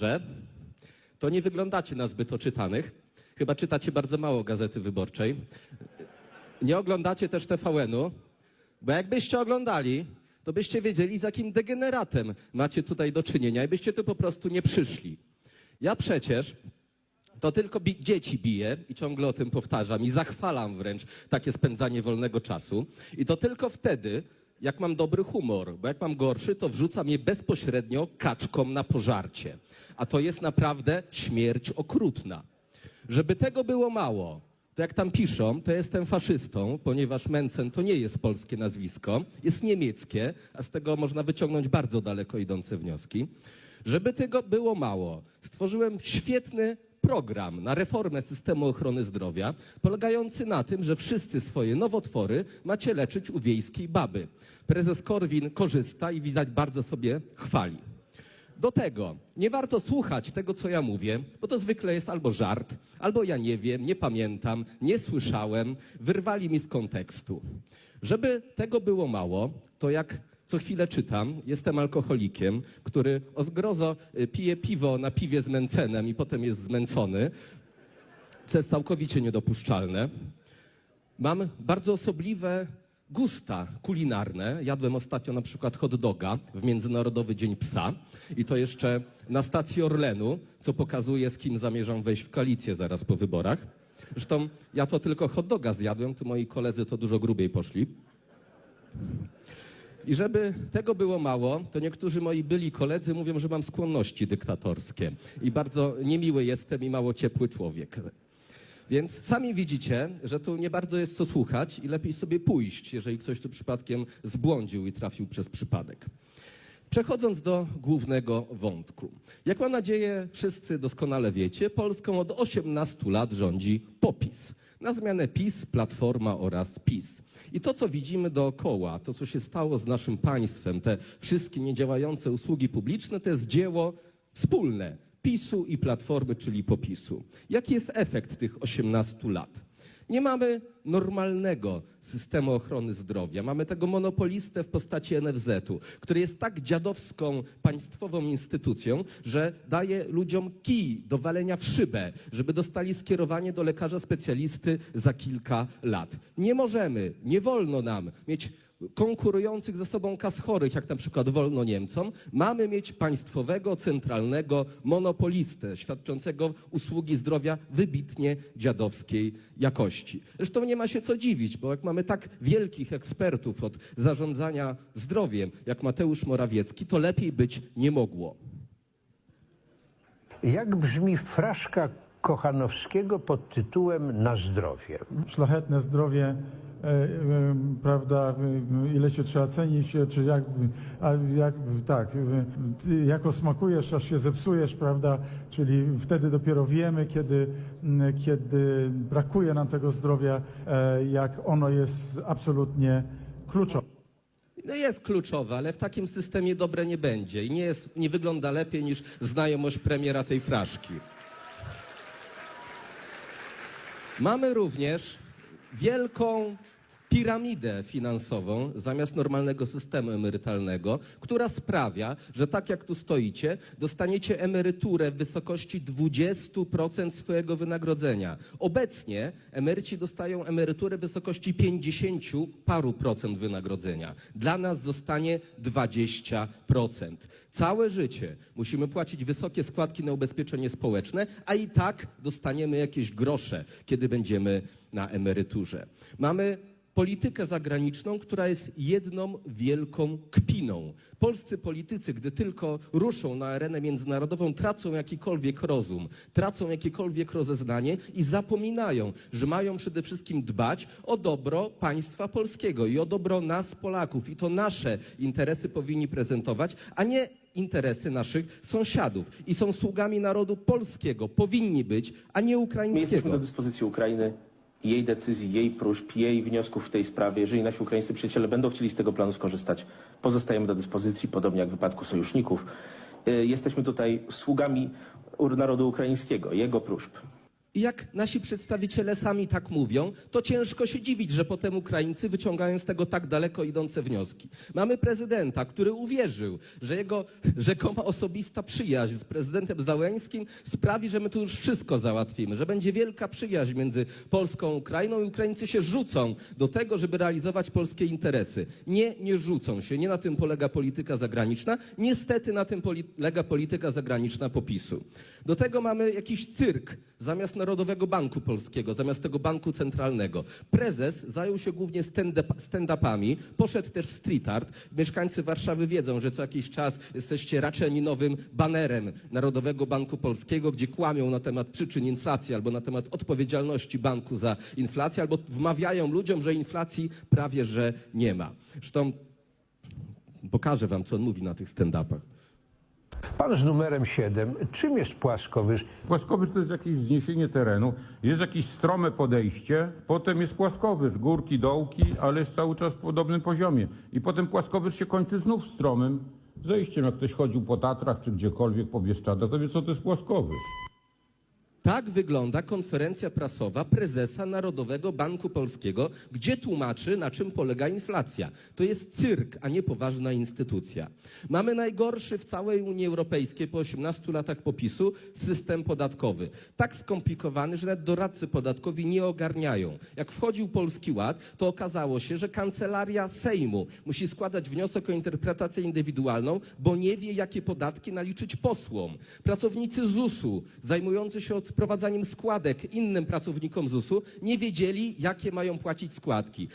że to nie wyglądacie na zbyt oczytanych. Chyba czytacie bardzo mało Gazety Wyborczej. Nie oglądacie też TVN-u, bo jakbyście oglądali, to byście wiedzieli, z jakim degeneratem macie tutaj do czynienia i byście tu po prostu nie przyszli. Ja przecież to tylko bi- dzieci biję i ciągle o tym powtarzam i zachwalam wręcz takie spędzanie wolnego czasu. I to tylko wtedy, jak mam dobry humor, bo jak mam gorszy, to wrzucam je bezpośrednio kaczkom na pożarcie. A to jest naprawdę śmierć okrutna. Żeby tego było mało, to jak tam piszą, to jestem faszystą, ponieważ Mencen to nie jest polskie nazwisko, jest niemieckie, a z tego można wyciągnąć bardzo daleko idące wnioski. Żeby tego było mało, stworzyłem świetny program na reformę systemu ochrony zdrowia, polegający na tym, że wszyscy swoje nowotwory macie leczyć u wiejskiej baby. Prezes Korwin korzysta i widać bardzo sobie chwali. Do tego nie warto słuchać tego, co ja mówię, bo to zwykle jest albo żart, albo ja nie wiem, nie pamiętam, nie słyszałem, wyrwali mi z kontekstu. Żeby tego było mało, to jak co chwilę czytam, jestem alkoholikiem, który o zgrozo y, pije piwo na piwie z męcenem i potem jest zmęcony, co jest całkowicie niedopuszczalne. Mam bardzo osobliwe gusta kulinarne. Jadłem ostatnio na przykład hot doga w Międzynarodowy Dzień Psa i to jeszcze na stacji Orlenu, co pokazuje, z kim zamierzam wejść w koalicję zaraz po wyborach. Zresztą ja to tylko hot doga zjadłem, tu moi koledzy to dużo grubiej poszli. I żeby tego było mało, to niektórzy moi byli koledzy mówią, że mam skłonności dyktatorskie i bardzo niemiły jestem i mało ciepły człowiek. Więc sami widzicie, że tu nie bardzo jest co słuchać i lepiej sobie pójść, jeżeli ktoś tu przypadkiem zbłądził i trafił przez przypadek. Przechodząc do głównego wątku. Jak mam nadzieję, wszyscy doskonale wiecie, Polską od 18 lat rządzi POPIS. Na zmianę PiS, Platforma oraz PiS. I to, co widzimy dookoła, to, co się stało z naszym państwem, te wszystkie niedziałające usługi publiczne, to jest dzieło wspólne PiSu i Platformy, czyli popisu. Jaki jest efekt tych 18 lat? Nie mamy normalnego systemu ochrony zdrowia. Mamy tego monopolistę w postaci NFZ-u, który jest tak dziadowską państwową instytucją, że daje ludziom kij do walenia w szybę, żeby dostali skierowanie do lekarza specjalisty za kilka lat. Nie możemy, nie wolno nam mieć konkurujących ze sobą kas chorych, jak na przykład wolno Niemcom, mamy mieć państwowego, centralnego monopolistę świadczącego usługi zdrowia wybitnie dziadowskiej jakości. Zresztą nie ma się co dziwić, bo jak mamy tak wielkich ekspertów od zarządzania zdrowiem, jak Mateusz Morawiecki, to lepiej być nie mogło. Jak brzmi fraszka Kochanowskiego pod tytułem Na zdrowie? szlachetne zdrowie, prawda, e, ile się trzeba cenić, e, czy jak, a jak, tak, e, jako smakujesz, aż się zepsujesz, prawda, czyli wtedy dopiero wiemy, kiedy, kiedy brakuje nam tego zdrowia, e, jak ono jest absolutnie kluczowe. No jest kluczowe, ale w takim systemie dobre nie będzie i nie, jest, nie wygląda lepiej niż znajomość premiera tej fraszki. Mamy również wielką piramidę finansową zamiast normalnego systemu emerytalnego, która sprawia, że tak jak tu stoicie, dostaniecie emeryturę w wysokości 20% swojego wynagrodzenia. Obecnie emeryci dostają emeryturę w wysokości 50 paru procent wynagrodzenia. Dla nas zostanie 20%. Całe życie musimy płacić wysokie składki na ubezpieczenie społeczne, a i tak dostaniemy jakieś grosze, kiedy będziemy na emeryturze. Mamy politykę zagraniczną, która jest jedną wielką kpiną. Polscy politycy, gdy tylko ruszą na arenę międzynarodową, tracą jakikolwiek rozum, tracą jakiekolwiek rozeznanie i zapominają, że mają przede wszystkim dbać o dobro państwa polskiego i o dobro nas, Polaków. I to nasze interesy powinni prezentować, a nie interesy naszych sąsiadów. I są sługami narodu polskiego, powinni być, a nie My jesteśmy ukraińskiego. do dyspozycji Ukrainy, jej decyzji, jej próśb, jej wniosków w tej sprawie. Jeżeli nasi ukraińscy przyjaciele będą chcieli z tego planu skorzystać, pozostajemy do dyspozycji, podobnie jak w wypadku sojuszników. Y, Jesteśmy tutaj sługami narodu ukraińskiego, jego próśb. I jak nasi przedstawiciele sami tak mówią, to ciężko się dziwić, że potem Ukraińcy wyciągają z tego tak daleko idące wnioski. Mamy prezydenta, który uwierzył, że jego rzekoma osobista przyjaźń z prezydentem Załęskim sprawi, że my tu już wszystko załatwimy, że będzie wielka przyjaźń między Polską a Ukrainą i Ukraińcy się rzucą do tego, żeby realizować polskie interesy. Nie, nie rzucą się. Nie na tym polega polityka zagraniczna. Niestety na tym polega polityka zagraniczna popisu. Do tego mamy jakiś cyrk zamiast Narodowego Banku Polskiego, zamiast tego banku centralnego. Prezes zajął się głównie stand-up- stand-upami, poszedł też w street art. Mieszkańcy Warszawy wiedzą, że co jakiś czas jesteście raczeni nowym banerem Narodowego Banku Polskiego, gdzie kłamią na temat przyczyn inflacji albo na temat odpowiedzialności banku za inflację, albo wmawiają ludziom, że inflacji prawie że nie ma. Zresztą pokażę wam, co on mówi na tych stand-upach. Pan z numerem 7, czym jest płaskowyż? Płaskowyż to jest jakieś zniesienie terenu, jest jakieś strome podejście, potem jest płaskowyż, górki, dołki, ale jest cały czas w podobnym poziomie. I potem płaskowyż się kończy znów stromym zejściem. Jak ktoś chodził po Tatrach czy gdziekolwiek po Bieszczadach, to wie co to jest płaskowyż. Tak wygląda konferencja prasowa prezesa Narodowego Banku Polskiego, gdzie tłumaczy, na czym polega inflacja. To jest cyrk, a nie poważna instytucja. Mamy najgorszy w całej Unii Europejskiej po 18 latach popisu system podatkowy. Tak skomplikowany, że nawet doradcy podatkowi nie ogarniają. Jak wchodził Polski Ład, to okazało się, że kancelaria Sejmu musi składać wniosek o interpretację indywidualną, bo nie wie, jakie podatki naliczyć posłom. Pracownicy ZUS-u zajmujący się odprowadzaniem składek innym pracownikom ZUS-u nie wiedzieli, jakie mają płacić składki.